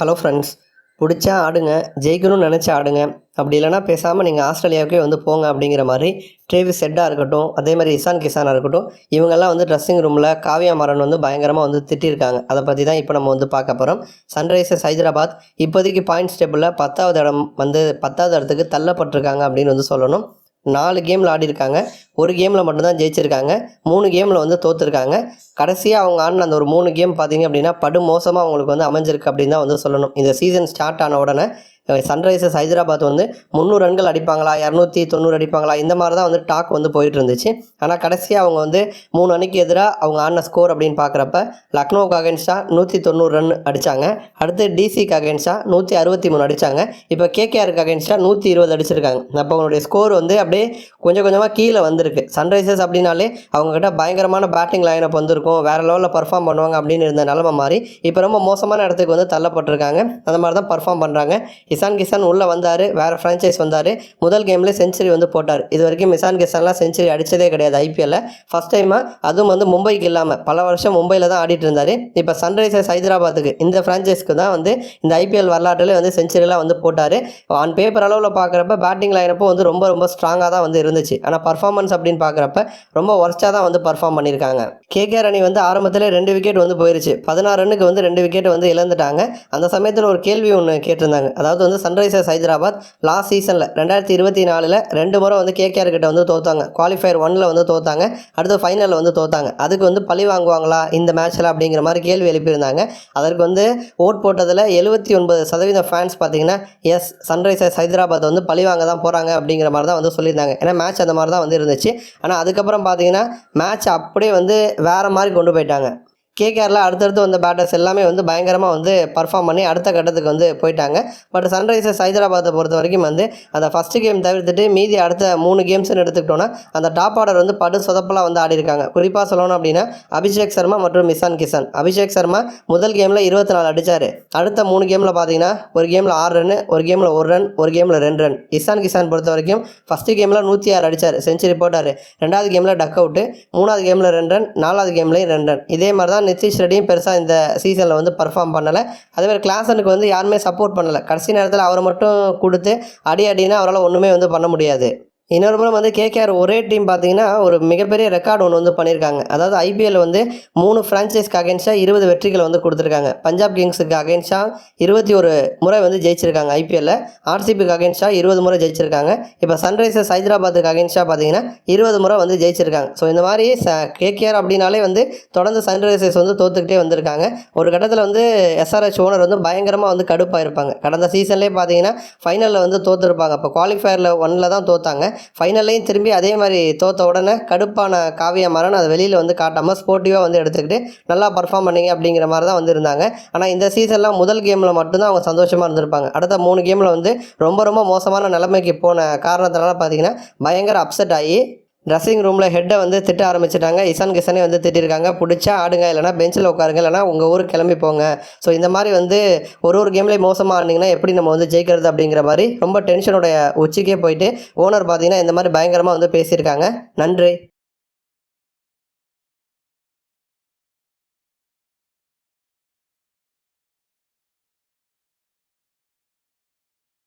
Hello friends பிடிச்சா ஆடுங்க ஜெயிக்கணும்னு நினச்சி ஆடுங்க. அப்படி இல்லைனா பேசாமல் நீங்கள் ஆஸ்திரேலியாவுக்கே வந்து போங்க அப்படிங்கிற மாதிரி ட்ரேவிஸ் செட்டாக இருக்கட்டும் அதே மாதிரி இசான் கிசானாக இருக்கட்டும் இவங்கெல்லாம் வந்து ட்ரெஸ்ஸிங் ரூமில் காவியா மாறன் வந்து பயங்கரமாக வந்து திட்டிருக்காங்க. அதை பற்றி தான் இப்போ நம்ம வந்து பார்க்க போகிறோம் சன்ரைசர்ஸ் ஹைதராபாத் இப்போதைக்கு பாயிண்ட்ஸ் டேபிளில் பத்தாவது இடம் வந்து பத்தாவது இடத்துக்கு தள்ளப்பட்டிருக்காங்க அப்படின்னு வந்து சொல்லணும். நாலு கேமில் ஆடிருக்காங்க ஒரு கேமில் மட்டும்தான் ஜெயிச்சிருக்காங்க. மூணு கேமில் வந்து தோற்றுருக்காங்க கடைசியாக அவங்க ஆடின அந்த ஒரு மூணு கேம் பார்த்தீங்க அப்படின்னா படு மோசமாக அவங்களுக்கு வந்து அமைஞ்சிருக்கு அப்படின்னு தான் வந்து சொல்லணும். இந்த சீசன் ஸ்டார்ட் ஆன உடனே சன்ரைசர்ஸ் ஹைதராபாத் வந்து முந்நூறு ரன்கள் அடிப்பாங்களா இரநூத்தி தொண்ணூறு அடிப்பாங்களா இந்த மாதிரி தான் வந்து டாக் வந்து போயிட்டு இருந்துச்சு ஆனால் கடைசியாக அவங்க வந்து மூணு அணிக்கு எதிராக அவங்க ஆடின ஸ்கோர் அப்படின்னு பார்க்குறப்ப லக்னோவுக்கு அகேன்ஸ்டாக நூற்றி தொண்ணூறு ரன் அடித்தாங்க அடுத்து டிசிக்கு அகேன்ஸ்டாக நூற்றி அறுபத்தி மூணு அடித்தாங்க இப்போ கேகேஆருக்கு அகேன்ஸ்டாக நூற்றி இருபது அடிச்சிருக்காங்க. அப்போ அவங்களுடைய ஸ்கோர் வந்து அப்படியே கொஞ்சம் கொஞ்சமாக கீழே வந்திருக்கு. சன்ரைசர்ஸ் அப்படின்னாலே அவங்கக்கிட்ட பயங்கரமான பேட்டிங் லைனப் வந்திருக்கும். வேறு லெவலில் பர்ஃபார்ம் பண்ணுவாங்க அப்படின்னு இருந்த நிலமை மாறி இப்போ ரொம்ப மோசமான இடத்துக்கு வந்து தள்ளப்பட்டிருக்காங்க. அந்த மாதிரி தான் பர்ஃபார்ம் பண்ணுறாங்க இசான் கிசான் உள்ளே வந்தார் வேறு ஃப்ரான்ச்சைஸ் வந்தார். முதல் கேம்லேயே செஞ்சுரி வந்து போட்டார். இது வரைக்கும் இசான் கிசான்லாம் செஞ்சுரி அடித்ததே கிடையாது ஐபிஎல்லில் ஃபஸ்ட் டைமாக அதுவும் வந்து மும்பைக்கு இல்லாமல் பல வருஷம் மும்பையில் தான் ஆடிட்டு இருந்தார். இப்போ சன்ரைசர்ஸ் ஹைதராபாத்துக்கு இந்த ஃப்ரான்ச்சைஸ்க்கு தான் வந்து இந்த ஐபிஎல் வரலாற்றிலே வந்து செஞ்சுரிலாம் வந்து போட்டார். ஆன் பேப்பர் அளவில் பார்க்குறப்ப பேட்டிங் லைனப்போ வந்து ரொம்ப ரொம்ப ஸ்ட்ராங்காக தான் வந்து இருந்துச்சு. ஆனால் பர்ஃபார்மன்ஸ் அப்படின்னு பார்க்குறப்ப ரொம்ப ஒர்ஸ்ட்டாக தான் வந்து பர்ஃபார்ம் பண்ணியிருக்காங்க கேகேஆர் அணி வந்து ஆரம்பத்தில் ரெண்டு விக்கெட் வந்து போயிருச்சு. பதினாறு ரன்னுக்கு வந்து ரெண்டு விக்கெட் வந்து இழந்துட்டாங்க. அந்த சமயத்தில் ஒரு கேள்வி ஒன்று கேட்டிருந்தாங்க. அதாவது வந்து சன்ரைசர்ஸ் ஹைதராபாத் லாஸ்ட் சீசனில் ரெண்டாயிரத்தி இருபத்தி நாலில் ரெண்டு முறை வந்து கேகேஆர் கிட்ட வந்து தோத்தாங்க. குவாலிஃபயர் ஒன்னில் வந்து தோத்தாங்க. அடுத்து ஃபைனலில் வந்து தோத்தாங்க. அதுக்கு வந்து பழி வாங்குவாங்களா இந்த மேட்ச்சில் அப்படிங்கிற மாதிரி கேள்வி எழுப்பியிருந்தாங்க. அதற்கு வந்து ஓட் போட்டதில் எழுபத்தி ஒன்பது சதவீதம் ஃபேன்ஸ் பார்த்தீங்கன்னா எஸ் சன்ரைசர்ஸ் ஹைதராபாத் வந்து பழி வாங்க தான் போகிறாங்க அப்படிங்கிற மாதிரி தான் வந்து சொல்லியிருந்தாங்க. ஏன்னா மேட்ச் அந்த மாதிரி தான் வந்து இருந்துச்சு. ஆனால் அதுக்கப்புறம் பார்த்தீங்கன்னா மேட்ச் அப்படியே வந்து வேறு மாதிரி கொண்டு போயிட்டாங்க. கேகேஆரில் அடுத்தடுத்து வந்த பேட்டர்ஸ் எல்லாமே வந்து பயங்கரமாக வந்து பர்ஃபார்ம் பண்ணி அடுத்த கட்டத்துக்கு வந்து போயிட்டாங்க. பட் சன்ரைசர்ஸ் ஹைதராபாத்தை பொறுத்த வரைக்கும் வந்து அந்த ஃபஸ்ட்டு கேம் தவிர்த்துட்டு மீதி அடுத்த மூணு கேம்ஸ்னு எடுத்துக்கிட்டோன்னா அந்த டாப் ஆர்டர் வந்து படு சொதப்பலாக வந்து ஆடி இருக்காங்க. குறிப்பாக சொல்லணும் அப்படின்னா அபிஷேக் சர்மா மற்றும் இசான் கிசான். அபிஷேக் சர்மா முதல் கேமில் இருபத்தி நாலு அடித்தார் அடுத்த மூணு கேமில் பார்த்தீங்கன்னா ஒரு கேமில் ஆறு ரன் ஒரு கேமில் ஒரு ரன் ஒரு கேமில் ரெண்டு ரன் இசான் கிசான் பொறுத்த வரைக்கும் ஃபஸ்ட்டு கேமில் நூற்றி ஆறு அடித்தார் செஞ்சுரி போட்டார். ரெண்டாவது கேமில் டக் அவுட்டு மூணாவது கேமில் ரெண்டு ரன் நாலாவது கேம்லேயும் ரெண்டு ரன் இதே மாதிரி தான் நிதிஷ் ரெட்டியும் பெருசாக இந்த சீசனில் வந்து பர்ஃபார்ம் பண்ணலை. அதே மாதிரி கிளாசனுக்கு வந்து யாருமே சப்போர்ட் பண்ணலை. கடைசி நேரத்தில் அவரை மட்டும் கொடுத்து அடி அடினா அவரால் ஒன்றுமே வந்து பண்ண முடியாது. இன்னொரு புறம் வந்து கேகேஆர் ஒரே டீம் பார்த்தீங்கன்னா ஒரு மிகப்பெரிய ரெக்கார்டு ஒன்று வந்து பண்ணியிருக்காங்க. அதாவது ஐபிஎல் வந்து மூணு ஃப்ரான்ச்சைஸ்க்கு அகேன்ஸ்டாக இருபது வெற்றிகளை வந்து கொடுத்துருக்காங்க. பஞ்சாப் கிங்ஸுக்கு அகேன்ஸ்டாக இருபத்தி ஒரு முறை வந்து ஜெயிச்சிருக்காங்க ஐபிஎல்லில் ஆர்சிபிக்கு அகேன்ஸ்டாக இருபது முறை ஜெயிச்சிருக்காங்க. இப்போ சன்ரைசர்ஸ் ஹைதராபாத்துக்கு அகேன்ஸ்டாக பார்த்தீங்கன்னா இருபது முறை வந்து ஜெயிச்சிருக்காங்க. ஸோ இந்த மாதிரி ச கேகேஆர் அப்படின்னாலே வந்து தொடர்ந்து சன்ரைசர்ஸ் வந்து தோத்துக்கிட்டே வந்திருக்காங்க. ஒரு கட்டத்தில் வந்து எஸ்ஆர்ஹெச் ஓனர் வந்து பயங்கரமாக வந்து கடுப்பாக இருப்பாங்க கடந்த சீசன்லேயே பார்த்தீங்கன்னா ஃபைனலில் வந்து தோற்றுருப்பாங்க இப்போ குவாலிஃபயரில் ஒன்னில் தான் தோத்தாங்க. ஃபைனல்லையும் திரும்பி அதே மாதிரி தோத்த உடனே கடுப்பான காவிய மரன் அதை வெளியில் வந்து காட்டாமல் ஸ்போர்ட்டிவாக வந்து எடுத்துக்கிட்டு நல்லா பர்ஃபார்ம் பண்ணீங்க அப்படிங்கிற மாதிரி தான் வந்து இருந்தாங்க. ஆனால் இந்த சீசனில் முதல் கேமில் மட்டும்தான் அவங்க சந்தோஷமாக இருந்திருப்பாங்க. அடுத்த மூணு கேமில் வந்து ரொம்ப ரொம்ப மோசமான நிலைமைக்கு போன காரணத்தினால பார்த்தீங்கன்னா பயங்கர அப்செட் ஆகி ட்ரெஸ்ஸிங் ரூமில் ஹெட்டை வந்து திட்ட ஆரம்பிச்சிட்டாங்க. இசான் கிசானே வந்து திட்டிருக்காங்க. பிடிச்சா ஆடுங்க இல்லைனா பெஞ்சில் உட்காருங்க இல்லைனா உங்கள் ஊருக்கு கிளம்பி போங்க. ஸோ இந்த மாதிரி வந்து ஒரு ஒரு கேம்லேயும் மோசமாக ஆடினீங்கன்னா எப்படி நம்ம வந்து ஜெயிக்கிறது அப்படிங்கிற மாதிரி ரொம்ப டென்ஷனுடைய உச்சிக்கே போயிட்டு ஓனர் பார்த்தீங்கன்னா இந்த மாதிரி பயங்கரமாக வந்து பேசியிருக்காங்க. நன்றி.